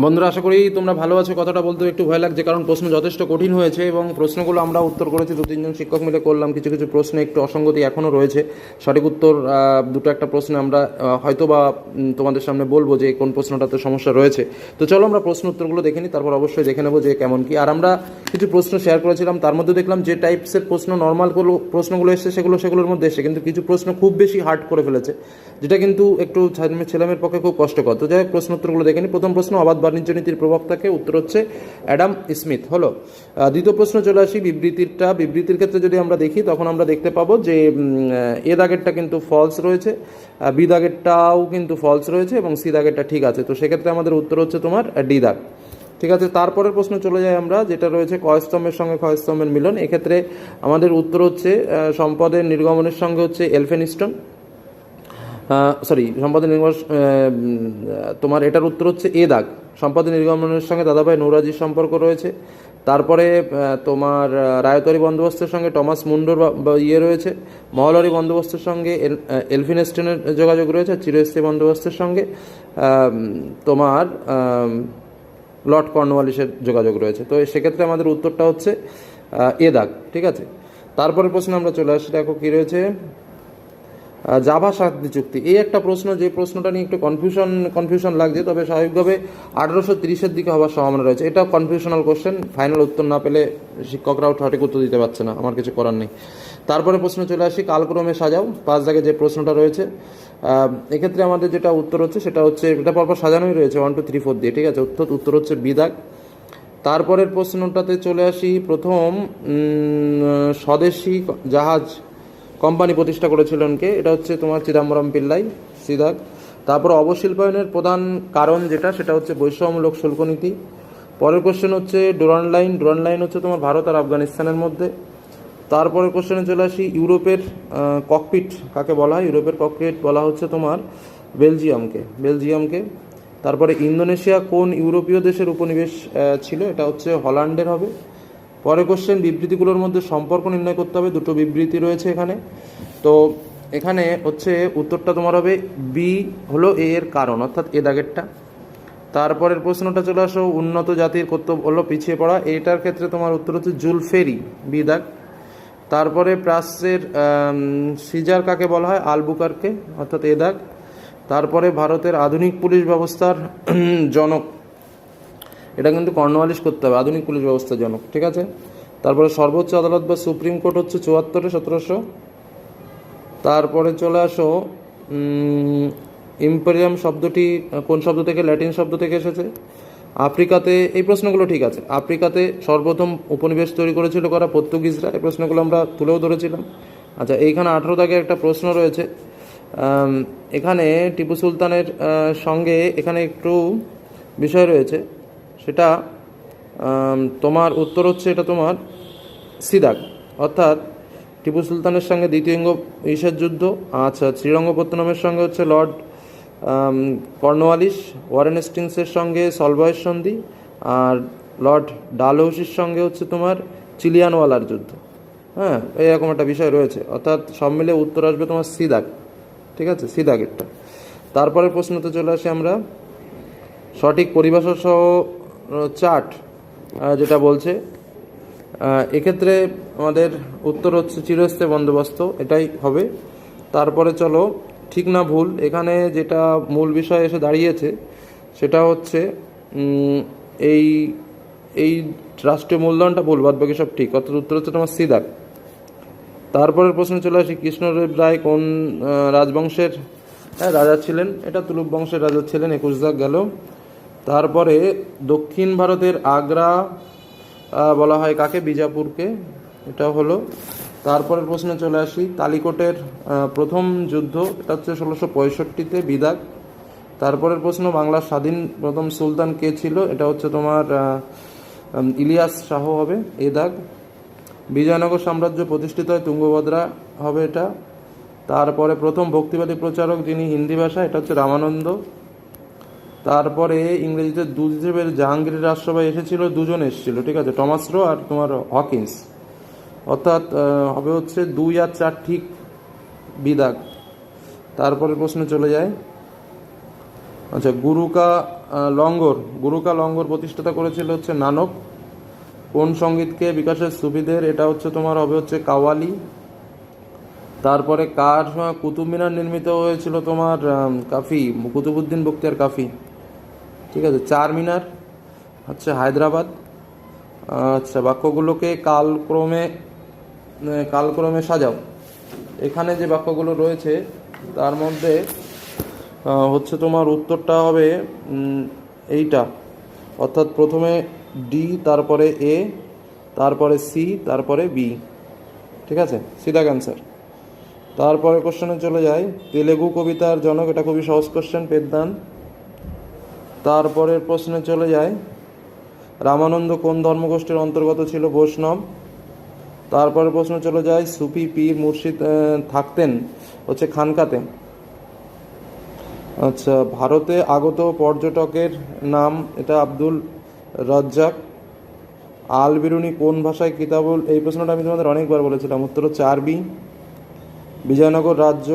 বন্ধুরা, আশা করি তোমরা ভালো আছো। কথাটা বলতে একটু ভয় লাগছে, কারণ প্রশ্ন যথেষ্ট কঠিন হয়েছে এবং প্রশ্নগুলো আমরা উত্তর করেছি। দু তিনজন শিক্ষক মিলে করলাম, কিছু কিছু প্রশ্নে একটু অসঙ্গতি এখনও রয়েছে। সঠিক উত্তর দুটো একটা প্রশ্নে আমরা হয়তো বা তোমাদের সামনে বলব যে কোন প্রশ্নটাতে সমস্যা রয়েছে। তো চলো আমরা প্রশ্ন উত্তরগুলো দেখে নিই, তারপর অবশ্যই দেখে নেব যে কেমন কি। আর আমরা কিছু প্রশ্ন শেয়ার করেছিলাম, তার মধ্যে দেখলাম যে টাইপসের প্রশ্ন নর্মালগুলো প্রশ্নগুলো এসছে, সেগুলো সেগুলোর মধ্যে এসে কিন্তু কিছু প্রশ্ন খুব বেশি হার্ড করে ফেলেছে, যেটা কিন্তু একটু ছেলে- ছেলেমেয়ের পক্ষে খুব কষ্টকর। তো যাই হোক, প্রশ্ন উত্তরগুলো দেখে নিই। প্রথম প্রশ্ন অবাধ বাণিজ্য নীতির প্রবক্তাকে উত্তর হচ্ছে অ্যাডাম স্মিথ। হলো দ্বিতীয় প্রশ্ন চলে আসি বিবৃতিটা বিবৃতির ক্ষেত্রে যদি আমরা দেখি, তখন আমরা দেখতে পাবো যে এ দাগেরটা কিন্তু ফলস রয়েছে বি দাগেরটাও কিন্তু ফলস রয়েছে এবং সি দাগেরটা ঠিক আছে। তো সেক্ষেত্রে আমাদের উত্তর হচ্ছে তোমার ডি দাগ। ঠিক আছে, তারপরের প্রশ্ন চলে যাই আমরা, যেটা রয়েছে কয়স্তম্ভের সঙ্গে ক্ষয়স্তম্ভের মিলন। এক্ষেত্রে আমাদের উত্তর হচ্ছে সম্পদের নির্গমনের সঙ্গে হচ্ছে এলফেনিস্টন। সরি সম্পাদন নির্গমন তোমার এটার উত্তর হচ্ছে এ দাগ। সম্পাদন নির্গমনের সঙ্গে দাদাভাই নৌরাজির সম্পর্ক রয়েছে। তারপরে তোমার রায়তরি বন্দোবস্তের সঙ্গে টমাস মুন্ডোর ইয়ে রয়েছে। মহলরি বন্দোবস্তের সঙ্গে এল- আহ, যোগাযোগ রয়েছে। চিরস্থায়ী বন্দোবস্তের সঙ্গে তোমার লর্ড কর্নওয়ালিসের যোগাযোগ রয়েছে। তো সেক্ষেত্রে আমাদের উত্তরটা হচ্ছে এ দাগ ঠিক আছে? তারপরে প্রশ্ন আমরা চলে আসি। দেখো কী রয়েছে? জাভা শান্তি চুক্তি। এই একটা প্রশ্ন, যে প্রশ্নটা নিয়ে একটু কনফিউশন কনফিউশন লাগছে, তবে স্বাভাবিকভাবে আঠারোশো তিরিশের দিকে হওয়ার সম্ভাবনা রয়েছে। এটা কনফিউশনাল কোশ্চেন ফাইনাল উত্তর না পেলে শিক্ষকরাও সঠিক উত্তর দিতে পারছে না, আমার কিছু করার নেই। তারপরে প্রশ্ন চলে আসি, কালক্রমে সাজাও, পাঁচ দাগে যে প্রশ্নটা রয়েছে এক্ষেত্রে আমাদের যেটা উত্তর হচ্ছে, সেটা হচ্ছে, এটা পরপর সাজানোই রয়েছে ওয়ান টু থ্রি ফোর দিয়ে, ঠিক আছে? উত্তর উত্তর হচ্ছে বিদাগ তারপরের প্রশ্নটাতে চলে আসি, প্রথম স্বদেশি জাহাজ কোম্পানি প্রতিষ্ঠা করেছিলেন কে? এটা হচ্ছে তোমার চিদাম্বরম পিল্লাই, সিদাক। তারপর অবশিল্পায়নের প্রধান কারণ যেটা, সেটা হচ্ছে বৈষম্যমূলক শুল্ক নীতি। পরের কোশ্চেন হচ্ছে ডোরান লাইন। ডোরান লাইন হচ্ছে তোমার ভারত আর আফগানিস্তানের মধ্যে। তারপরের কোশ্চেনে চলে আসি ইউরোপের ককপিট কাকে বলা হয়? ইউরোপের ককপিট বলা হচ্ছে তোমার বেলজিয়ামকে। বেলজিয়ামকে। তারপরে ইন্দোনেশিয়া কোন ইউরোপীয় দেশের উপনিবেশ ছিল? এটা হচ্ছে হল্যান্ডের হবে। পরের কোশ্চেন বিবৃতিগুলোর মধ্যে সম্পর্ক নির্ণয় করতে হবে, দুটো বিবৃতি রয়েছে এখানে। তো এখানে হচ্ছে উত্তরটা তোমার হবে বি হলো এ এর কারণ, অর্থাৎ এ দাগেরটা। তারপরের প্রশ্নটা চলে আসো, উন্নত জাতির কর্তব্য হলো পিছিয়ে পড়া এটার ক্ষেত্রে তোমার উত্তর হচ্ছে জুলফেরি বি দাগ। তারপরে প্রাচ্যের সিজার কাকে বলা হয়? আলবুকারকে, অর্থাৎ এ দাগ। তারপরে ভারতের আধুনিক পুলিশ ব্যবস্থার জনক। এটা কিন্তু কর্নওয়ালিশ করতে হবে, আধুনিক পুলিশ ব্যবস্থার জনক ঠিক আছে? তারপরে সর্বোচ্চ আদালত বা সুপ্রিম কোর্ট হচ্ছে চুয়াত্তরে, সতেরোশো। তারপরে চলে আসো ইম্পেরিয়াম শব্দটি, কোন শব্দ থেকে? ল্যাটিন শব্দ থেকে এসেছে। আফ্রিকাতে এই প্রশ্নগুলো ঠিক আছে। আফ্রিকাতে সর্বপ্রথম উপনিবেশ তৈরি করেছিল করা? পর্তুগিজরা। এই প্রশ্নগুলো আমরা তুলেও ধরেছিলাম। আচ্ছা এইখানে আঠেরো দাগে একটা প্রশ্ন রয়েছে। এখানে টিপু সুলতানের সঙ্গে এখানে একটু বিষয় রয়েছে। সেটা তোমার উত্তর হচ্ছে এটা তোমার সিদাক। অর্থাৎ টিপু সুলতানের সঙ্গে দ্বিতীয় ইসের যুদ্ধ আচ্ছা শ্রীরঙ্গপত্তনমের সঙ্গে হচ্ছে লর্ড কর্নওয়ালিস ওয়ারেন হেস্টিংসের সঙ্গে সলভয়ের সন্ধি, আর লর্ড ডালহৌসির সঙ্গে হচ্ছে তোমার চিলিয়ানওয়ালার যুদ্ধ। হ্যাঁ এরকম একটা বিষয় রয়েছে। অর্থাৎ সব মিলে উত্তর আসবে তোমার সিদাক। ঠিক আছে? সিদাগেরটা তারপরে প্রশ্নতে চলে আসি আমরা। সঠিক পরিভাষা সহ চার্ট যেটা বলছে। এক্ষেত্রে আমাদের উত্তর হচ্ছে চিরস্থায়ী বন্দোবস্ত এটাই হবে। তারপরে চলো ঠিক না ভুল এখানে যেটা মূল বিষয় এসে দাঁড়িয়েছে সেটা হচ্ছে এই এই রাষ্ট্রীয় মূলধনটা ভুল বাদ বাকি সব ঠিক। অর্থাৎ উত্তর হচ্ছে তোমার সিদাক তারপরের প্রশ্ন চলে আসি কৃষ্ণদেব রায় কোন রাজবংশের হ্যাঁ, রাজা ছিলেন এটা তুলুপ বংশের রাজা ছিলেন একুশ দাগ গেল। তারপরে দক্ষিণ ভারতের আগ্রা বলা হয় কাকে? বিজাপুরকে। এটা হলো। তারপরের প্রশ্নে চলে আসি। তালিকোটের প্রথম যুদ্ধ, এটা হচ্ছে ষোলোশো পঁয়ষট্টিতে বিদাক। তারপরের প্রশ্ন, বাংলার স্বাধীন প্রথম সুলতান কে ছিল? এটা হচ্ছে তোমার ইলিয়াস শাহ হবে, এ দাগ। বিজয়নগর সাম্রাজ্য প্রতিষ্ঠিত হয় তুঙ্গভদ্রা হবে এটা। তারপরে প্রথম ভক্তিবাদী প্রচারক যিনি হিন্দি ভাষা এটা হচ্ছে রামানন্দ। তারপরে ইংরেজিতে দুধের জাহাঙ্গীর রাষ্ট্রসভায় এসেছিল, দুজন এসেছিল, ঠিক আছে? টমাস রো আর তোমার হকিন্স। অর্থাৎ হবে হচ্ছে দুই আর চার ঠিক বিদাগ। তারপরে প্রশ্ন চলে যায়। আচ্ছা গুরুকা লঙ্গর। গুরুকা লঙ্গর প্রতিষ্ঠাতা করেছিল হচ্ছে নানক। কোন সঙ্গীতকে বিকাশের সুবিধের এটা হচ্ছে তোমার হবে হচ্ছে কাওয়ালি। তারপরে কার কুতুব মিনার নির্মিত হয়েছিল তোমার কাফি কুতুবুদ্দিন বক্তিয়ার কাফি। ঠিক আছে, চার মিনার, হচ্ছে হায়দ্রাবাদ আচ্ছা বাক্যগুলোকে কালক্রমে কালক্রমে সাজাও। এখানে যে বাক্যগুলো রয়েছে, তার মধ্যে হচ্ছে তোমার উত্তরটা হবে এইটা। অর্থাৎ প্রথমে ডি, তারপরে এ, তারপরে সি, তারপরে বি। ঠিক আছে? সিধা ক্যান্সার তারপরে কোশ্চেনে চলে যায় তেলেগু কবিতার জনক, এটা খুবই সহজ কোশ্চেন পেদ্দান। তারপরের প্রশ্নে চলে যায় রামানন্দ কোন ধর্মগোষ্ঠীর অন্তর্গত ছিল বৈষ্ণব? তারপরে প্রশ্ন চলে যায় সুফি, পীর, মুর্শিদ থাকতেন হচ্ছে খানকাতে। আচ্ছা ভারতে আগত পর্যটকের নাম এটা আব্দুল রাজ্জাক। আল বিরুনি কোন ভাষায় কিতাবুল এই প্রশ্নটা আমি তোমাদের অনেকবার বলেছিলাম। উত্তর চার আরবি। বিজয়নগর রাজ্য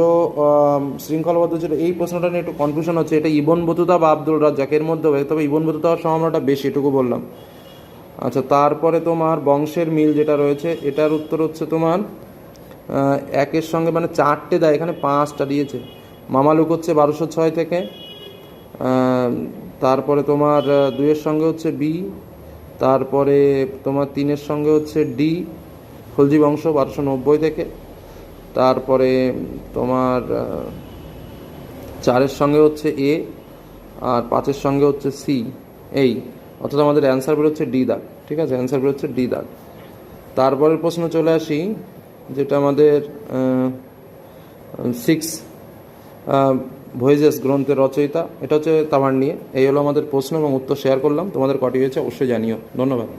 শৃঙ্খলাবদ্ধ ছিল। এই প্রশ্নটা নিয়ে একটু কনফিউশন হচ্ছে। এটা ইবন বতুতা বা আব্দুল রাজ্জাক? এর মধ্যে হবে। তবে ইবন বতুতা হওয়ার সম্ভাবনাটা বেশি, এটুকু বললাম। আচ্ছা তারপরে তোমার বংশের মিল যেটা রয়েছে, এটার উত্তর হচ্ছে তোমার একের সঙ্গে মানে চারটে দেয়, এখানে পাঁচটা দিয়েছে। মামালুক হচ্ছে বারোশো ছয় থেকে তারপরে তোমার দুইয়ের সঙ্গে হচ্ছে বি, তারপরে তোমার তিনের সঙ্গে হচ্ছে ডি খলজি বংশ বারোশো নব্বই থেকে। তারপরে তোমার চারের সঙ্গে হচ্ছে এ আর পাঁচের সঙ্গে হচ্ছে সি, এই। অর্থাৎ আমাদের অ্যান্সার বেরোচ্ছে ডি দাগ, ঠিক আছে? অ্যান্সার বেরোচ্ছে ডি দাগ। তারপরের প্রশ্ন চলে আসি, যেটা আমাদের সিক্স ভয়েজেস গ্রন্থের রচয়িতা। এটা হচ্ছে তামার নিয়ে এই হলো আমাদের প্রশ্ন এবং উত্তর শেয়ার করলাম। তোমাদের কটি হয়েছে অবশ্যই জানিও। ধন্যবাদ।